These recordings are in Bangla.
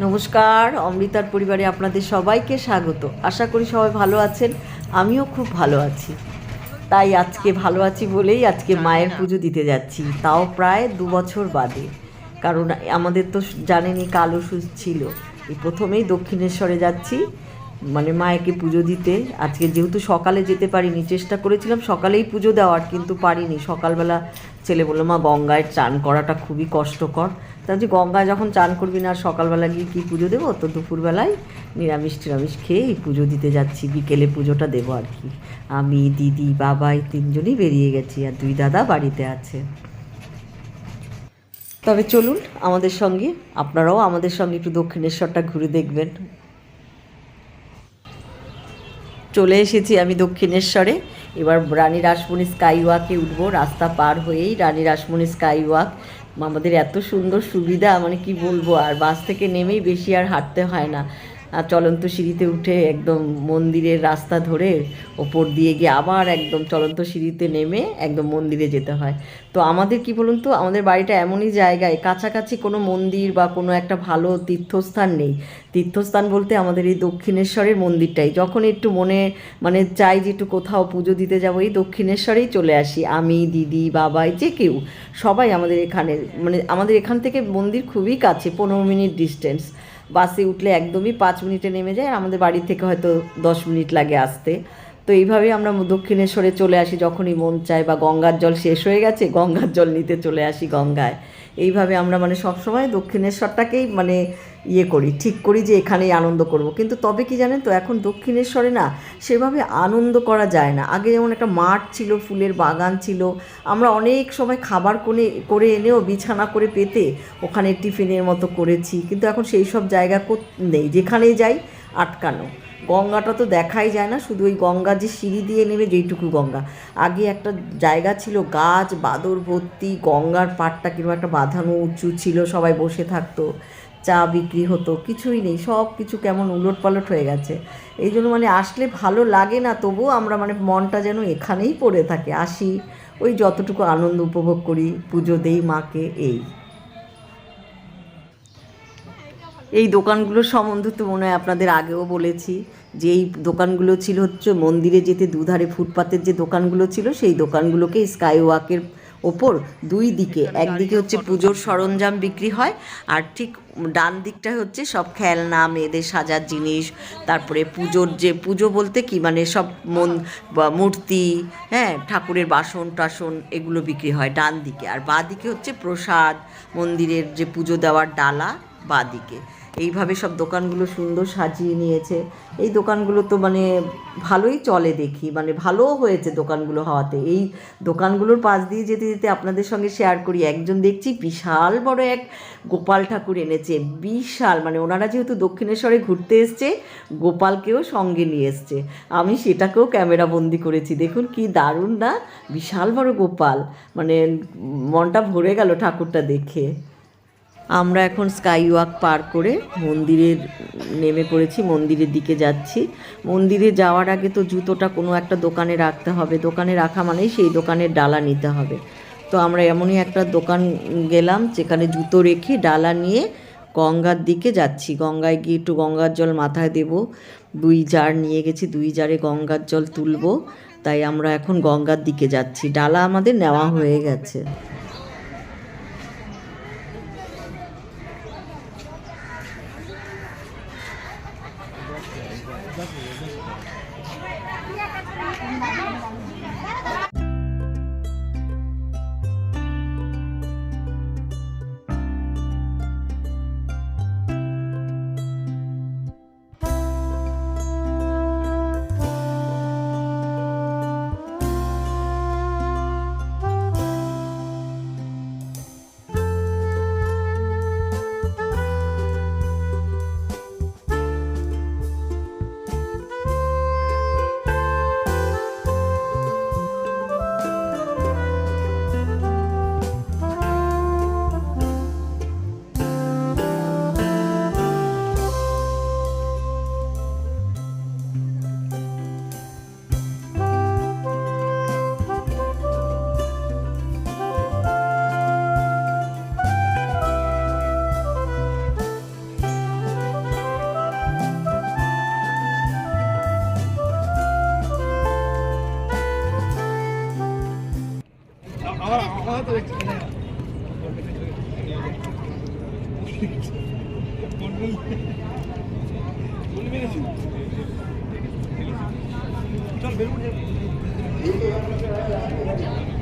নমস্কার, অমৃতার পরিবারে আপনাদের সবাইকে স্বাগত। আশা করি সবাই ভালো আছেন, আমিও খুব ভালো আছি। তাই আজকে ভালো আছি বলেই আজকে মায়ের পুজো দিতে যাচ্ছি, তাও প্রায় দু বছর বাদে। কারণ আমাদের তো জানেনই কালো সুচ ছিল। এই প্রথমেই দক্ষিণেশ্বরে যাচ্ছি মানে মায়েকে পুজো দিতে। আজকে যেহেতু সকালে যেতে পারিনি, চেষ্টা করেছিলাম সকালেই পুজো দেওয়ার, কিন্তু পারিনি। সকালবেলা ছেলে বলল, মা, গঙ্গায় চান করাটা খুবই কষ্টকর। তা যে গঙ্গায় যখন চান করবি না সকালবেলা গিয়ে কী পুজো দেবো? তো দুপুরবেলায় নিরামিষ টিরামিষ খেয়ে এই পুজো দিতে যাচ্ছি। বিকেলে পুজোটা দেবো আর কি। আমি, দিদি, বাবাই তিনজনই বেরিয়ে গেছি, আর দুই দাদা বাড়িতে আছে। তবে চলুন আমাদের সঙ্গে, আপনারাও আমাদের সঙ্গে একটু দক্ষিণেশ্বরটা ঘুরে দেখবেন। চলে এসেছি আমি দক্ষিণেশ্বরে। এবার রানী রাসমণি স্কাই ওয়াকে উঠবো। রাস্তা পার হয়েই রানী রাসমণি স্কাই ওয়াক আমাদের এত সুন্দর সুবিধা মানে কি বলব, আর বাস থেকে নেমেই বেশি আর হাঁটতে হয় না। আর চলন্ত সিঁড়িতে উঠে একদম মন্দিরের রাস্তা ধরে ওপর দিয়ে গিয়ে আবার একদম চলন্ত সিঁড়িতে নেমে একদম মন্দিরে যেতে হয়। তো আমাদের কি বলুন তো, আমাদের বাড়িটা এমনই জায়গায়, কাছাকাছি কোনো মন্দির বা কোনো একটা ভালো তীর্থস্থান নেই। তীর্থস্থান বলতে আমাদের এই দক্ষিণেশ্বরের মন্দিরটাই। যখন একটু মনে মানে চাই যে একটু কোথাও পুজো দিতে যাব, এই দক্ষিণেশ্বরেই চলে আসি। আমি, দিদি বাবাই যে কেউ, সবাই আমাদের এখানে মানে আমাদের এখান থেকে মন্দির খুবই কাছে, পনেরো মিনিট ডিস্টেন্স। বাসে উঠলে একদমই পাঁচ মিনিটে নেমে যায় আমাদের বাড়ি থেকে হয়তো দশ মিনিট লাগে আসতে। তো এইভাবেই আমরা দক্ষিণেশ্বরে চলে আসি, যখনই মন চায় বা গঙ্গার জল শেষ হয়ে গেছে, গঙ্গার জল নিতে চলে আসি গঙ্গায়। এইভাবে আমরা মানে সবসময় দক্ষিণেশ্বরটাকেই মানে ইয়ে করি, ঠিক করি যে এখানেই আনন্দ করব। কিন্তু তবে কি জানেন তো, এখন দক্ষিণেশ্বরে না সেভাবে আনন্দ করা যায় না। আগে যেমন একটা মাঠ ছিল, ফুলের বাগান ছিল, আমরা অনেক সময় খাবার কোনে, করে এনেও বিছানা করে পেতে ওখানে টিফিনের মতো করেছি। কিন্তু এখন সেই সব জায়গা নেই, যেখানেই যাই আটকানো। গঙ্গাটা তো দেখাই যায় না, শুধু ওই গঙ্গা যে সিঁড়ি দিয়ে নেমে যেইটুকু গঙ্গা। আগে একটা জায়গা ছিল গাছ বাদর ভর্তি, গঙ্গার পাড়টা কিংবা একটা বাঁধানো উঁচু ছিল, সবাই বসে থাকতো, চা বিক্রি হতো, কিছুই নেই, সব কিছু কেমন উলট পালট হয়ে গেছে। এই জন্য মানে আসলে ভালো লাগে না, তবুও আমরা মানে মনটা যেন এখানেই পড়ে থাকে, আসি, ওই যতটুকু আনন্দ উপভোগ করি, পুজো দেই মাকে, এই। এই দোকানগুলোর সম্বন্ধে তো মনে হয় আপনাদের আগেও বলেছি যে এই দোকানগুলো ছিল হচ্ছে মন্দিরে যেতে দুধারে ফুটপাতের যে দোকানগুলো ছিল সেই দোকানগুলোকে স্কাই ওয়াকের ওপর দুই দিকে একদিকে হচ্ছে পুজোর সরঞ্জাম বিক্রি হয় আর ঠিক ডান দিকটা হচ্ছে সব খেলনা মেয়েদের সাজার জিনিস তারপরে পুজোর যে পুজো বলতে কি মানে সব মন মূর্তি হ্যাঁ ঠাকুরের বাসন টাসন এগুলো বিক্রি হয় ডান দিকে আর বাঁ দিকে হচ্ছে প্রসাদ মন্দিরের যে পুজো দেওয়ার ডালা বাঁ দিকে। এইভাবে সব দোকানগুলো সুন্দর সাজিয়ে নিয়েছে। এই দোকানগুলো তো মানে ভালোই চলে দেখি মানে ভালোও হয়েছে দোকানগুলো হওয়াতে। এই দোকানগুলোর পাশ দিয়ে যেতে যেতে আপনাদের সঙ্গে শেয়ার করি, একজন দেখছি বিশাল বড় এক গোপাল ঠাকুর এনেছে, বিশাল মানে ওনারা যেহেতু দক্ষিণেশ্বরে ঘুরতে এসছে, গোপালকেও সঙ্গে নিয়ে এসছে। আমি সেটাকেও ক্যামেরা বন্দি করেছি, দেখুন কি দারুণ না, বিশাল বড় গোপাল মানে মনটা ভরে গেল ঠাকুরটা দেখে। আমরা এখন স্কাই ওয়াক পার করে মন্দিরের, নেমে পড়েছি, মন্দিরের দিকে যাচ্ছি। মন্দিরে যাওয়ার আগে তো জুতোটা কোনো একটা দোকানে রাখতে হবে। দোকানে রাখা মানেই সেই দোকানের ডালা নিতে হবে। তো আমরা এমনই একটা দোকান গেলাম যেখানে জুতো রেখে ডালা নিয়ে গঙ্গার দিকে যাচ্ছি। গঙ্গায় গিয়ে একটু গঙ্গার জল মাথায় দেব। দুই জার নিয়ে গেছি, দুই জারে গঙ্গার জল তুলব। তাই আমরা এখন গঙ্গার দিকে যাচ্ছি। ডালা আমাদের নেওয়া হয়ে গেছে।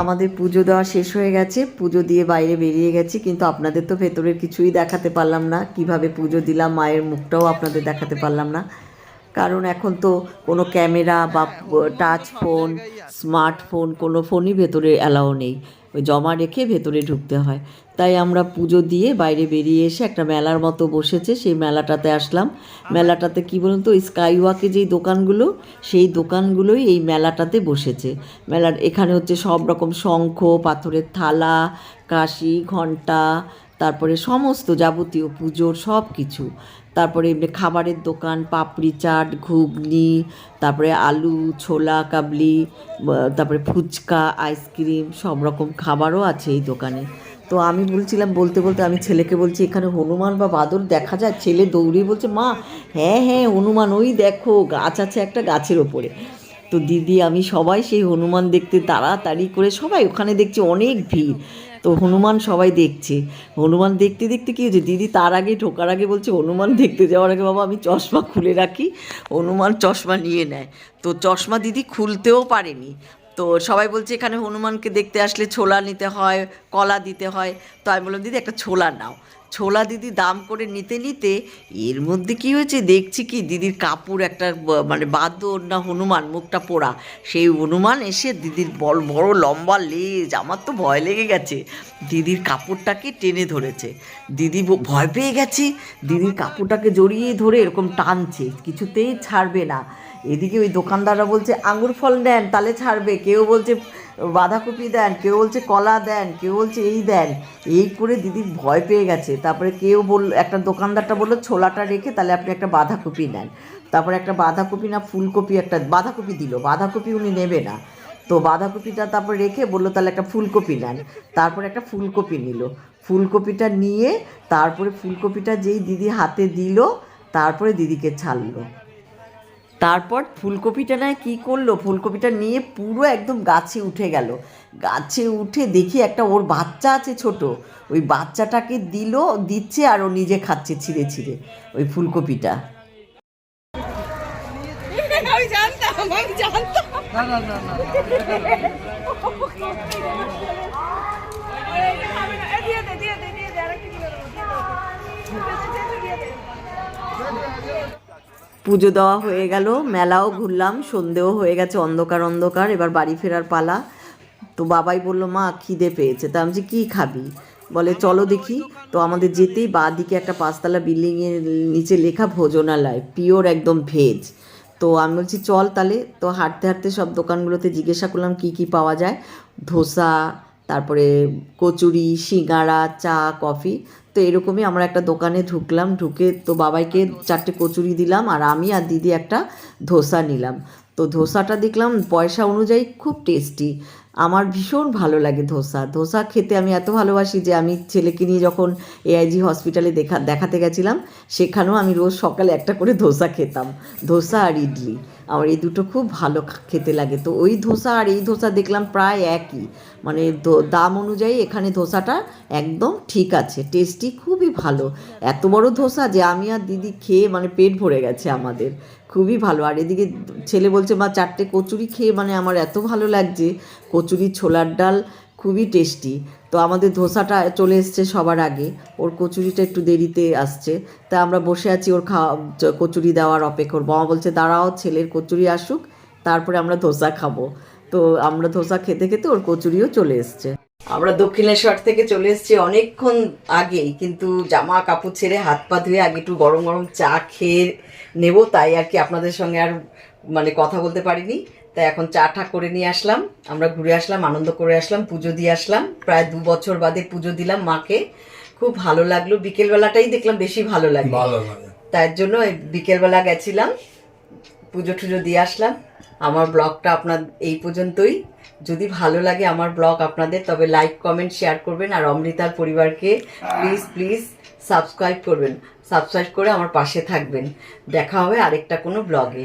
আমাদের পুজো দেওয়া শেষ হয়ে গেছে। পুজো দিয়ে বাইরে বেরিয়ে গেছি, কিন্তু আপনাদের তো ভেতরের কিছুই দেখাতে পারলাম না। কীভাবে পুজো দিলাম, মায়ের মুখটাও আপনাদের দেখাতে পারলাম না। কারণ এখন তো কোনো ক্যামেরা বা টাচ ফোন স্মার্টফোন কোনো ফোনই ভেতরে অ্যালাও নেই। ওই জমা রেখে ভেতরে ঢুকতে হয়। তাই আমরা পুজো দিয়ে বাইরে বেরিয়ে এসে একটা মেলার মতো বসেছে, সেই মেলাটাতে আসলাম। মেলাটাতে কি বলুন তো স্কাই ওয়াকে যেই দোকানগুলো, সেই দোকানগুলোই এই মেলাটাতে বসেছে। মেলার এখানে হচ্ছে সব রকম শঙ্খ, পাথরের থালা, কাশি, ঘণ্টা তারপরে সমস্ত যাবতীয় পুজোর সব কিছু। তারপরে এমনি খাবারের দোকান, পাপড়ি চাট, ঘুগনি, তারপরে আলু, ছোলা, কাবলি তারপরে ফুচকা, আইসক্রিম, সব রকম খাবারও আছে এই দোকানে। তো আমি বলছিলাম, বলতে বলতে আমি ছেলেকে বলছি, এখানে হনুমান বা বাদর দেখা যায়? ছেলে দৌড়িয়ে বলছে, মা হ্যাঁ হ্যাঁ হনুমান ওই দেখো, গাছ আছে একটা গাছের ওপরে। তো দিদি, আমি সবাই সেই হনুমান দেখতে তাড়াতাড়ি করে সবাই ওখানে দেখছি অনেক ভিড়। তো হনুমান সবাই দেখছে। হনুমান দেখতে দেখতে কী হয়েছে? দিদি তার আগে, ঢোকার আগে বলছে, হনুমান দেখতে যাওয়ার আগে বাবা আমি চশমা খুলে রাখি, হনুমান চশমা নিয়ে নেয়। তো চশমা দিদি খুলতেও পারেনি। তো সবাই বলছে, এখানে হনুমানকে দেখতে আসলে ছোলা নিতে হয়, কলা দিতে হয়। তো আমি বললাম, দিদি, একটা ছোলা নাও। ছোলা দিদি দাম করে নিতে নিতে এর মধ্যে কি হয়েছে? দেখছি কি দিদির কাপড় একটা মানে বাদ্য না হনুমান মুখটা পোড়া। সেই হনুমান এসে দিদির বড় বড় লম্বা লেজ, আমার তো ভয় লেগে গেছে। দিদির কাপড়টাকে টেনে ধরেছে। দিদি ভয় পেয়ে গেছে। দিদির কাপড়টাকে জড়িয়ে ধরে এরকম টানছে, কিছুতেই ছাড়বে না। এদিকে ওই দোকানদাররা বলছে আঙুর ফল নেন, তাহলে ছাড়বে। কেউ বলছে বাঁধাকপি দেন, কেউ বলছে কলা দেন, কেউ বলছে এই দেন। এই করে দিদি ভয় পেয়ে গেছে। তারপরে কেউ বলল, একটা দোকানদারটা বলল, ছোলাটা রেখে তাহলে আপনি একটা বাঁধাকপি নেন। তারপরে একটা বাঁধাকপি না, ফুলকপি একটা, বাঁধাকপি দিল। বাঁধাকপি উনি নেবে না। তো বাঁধাকপিটা তারপর রেখে বলল, তাহলে একটা ফুলকপি নেন। তারপরে একটা ফুলকপি নিল। ফুলকপিটা নিয়ে তারপরে ফুলকপিটা যেই দিদি হাতে দিল, তারপরে দিদিকে ছাড়লো। তারপর ফুলকপিটা নয় কী করল ফুলকপিটা নিয়ে পুরো একদম গাছে উঠে গেল গাছে উঠে দেখি একটা ওর বাচ্চা আছে ছোট ওই বাচ্চাটাকে দিল দিচ্ছে আর ও নিজে খাচ্ছে ছিঁড়ে ছিঁড়ে ওই ফুলকপিটা আমি জানতাম আমি জানতাম না না না না দিয়ে দে দিয়ে দে দিয়ে দে আরেকটা দিয়ে দেবো দিয়ে দে পুজো দেওয়া হয়ে গেল, মেলাও ঘুরলাম, সন্ধেও হয়ে গেছে, অন্ধকার অন্ধকার, এবার বাড়ি ফেরার পালা। তো বাবাই বলল, মা, খিদে পেয়েছে। তা আমি কী খাবি? বলে, চলো দেখি। তো আমাদের যেতেই বা দিকে একটা পাঁচতলা বিল্ডিংয়ের নিচে লেখা ভোজনালয়, পিওর একদম ভেজ। তো আমি বলছি, চল তাহলে। তো হাঁটতে হাঁটতে সব দোকানগুলোতে জিজ্ঞাসা করলাম, কী কী পাওয়া যায়? ধোসা, তারপরে কচুরি সিঙ্গারা চা, কফি। তো এরকমই আমরা একটা দোকানে ঢুকলাম, ঢুকে তো বাবাইকে চারটে কচুরি দিলাম আর আমি আর দিদি একটা ধোসা নিলাম। তো ধোসাটা দেখলাম পয়সা অনুযায়ী খুব টেস্টি। আমার ভীষণ ভালো লাগে ধোসা। ধোসা খেতে আমি এত ভালোবাসি যে আমি ছেলেকে নিয়ে যখন এআইজি হসপিটালে দেখা, দেখাতে গেছিলাম, সেখানেও আমি রোজ সকালে একটা করে ধোসা খেতাম। ধোসা আর ইডলি। আমার এই দুটো খুব ভালো খেতে লাগে। তো ওই ধোসা আর এই ধোসা দেখলাম প্রায় একই। মানে দাম অনুযায়ী এখানে ধোসাটা একদম ঠিক আছে টেস্টি খুবই ভালো। এত বড় ধোসা যে আমি আর দিদি খেয়ে মানে পেট ভরে গেছে আমাদের। খুবই ভালো। আর এদিকে ছেলে বলছে, মা, চারটে কচুরি খেয়ে মানে আমার এত ভালো লাগছে। কচুরি ছোলার ডাল খুবই টেস্টি তো আমাদের ধোসাটা চলে এসছে সবার আগে। ওর কচুরিটা একটু দেরিতে আসছে। তা আমরা বসে আছি ওর খাওয়া কচুরি দেওয়ার অপেক্ষা ওর বাবা বলছে, দাঁড়াও, ছেলের কচুরি আসুক, তারপরে আমরা ধোসা খাব। তো আমরা ধোসা খেতে খেতে ওর কচুরিও চলে এসছে। আমরা দক্ষিণেশ্বর থেকে চলে এসেছি অনেকক্ষণ আগেই, কিন্তু জামা কাপড় ছেড়ে হাত পা ধুয়ে আগে একটু গরম গরম চা খেয়ে নেব, তাই আর কি আপনাদের সঙ্গে আর মানে কথা বলতে পারিনি। তাই এখন চা টা করে নিয়ে আসলাম। আমরা ঘুরে আসলাম আনন্দ করে আসলাম পুজো দিয়ে আসলাম। প্রায় দু বছর বাদে পুজো দিলাম মাকে। খুব ভালো লাগল। বিকেলবেলাটাই দেখলাম বেশি ভালো লাগে। তার জন্য বিকেলবেলা গেছিলাম পুজো টুজো দিয়ে আসলাম। আমার ব্লগটা আপনার এই পর্যন্তই। যদি ভালো লাগে আমার ব্লগ আপনাদের তবে লাইক কমেন্ট শেয়ার করবেন। আর অমৃতার পরিবারকে প্লিজ প্লিজ সাবস্ক্রাইব করবেন। সাবস্ক্রাইব করে আমার পাশে থাকবেন। দেখা হবে আরেকটা কোনো ব্লগে।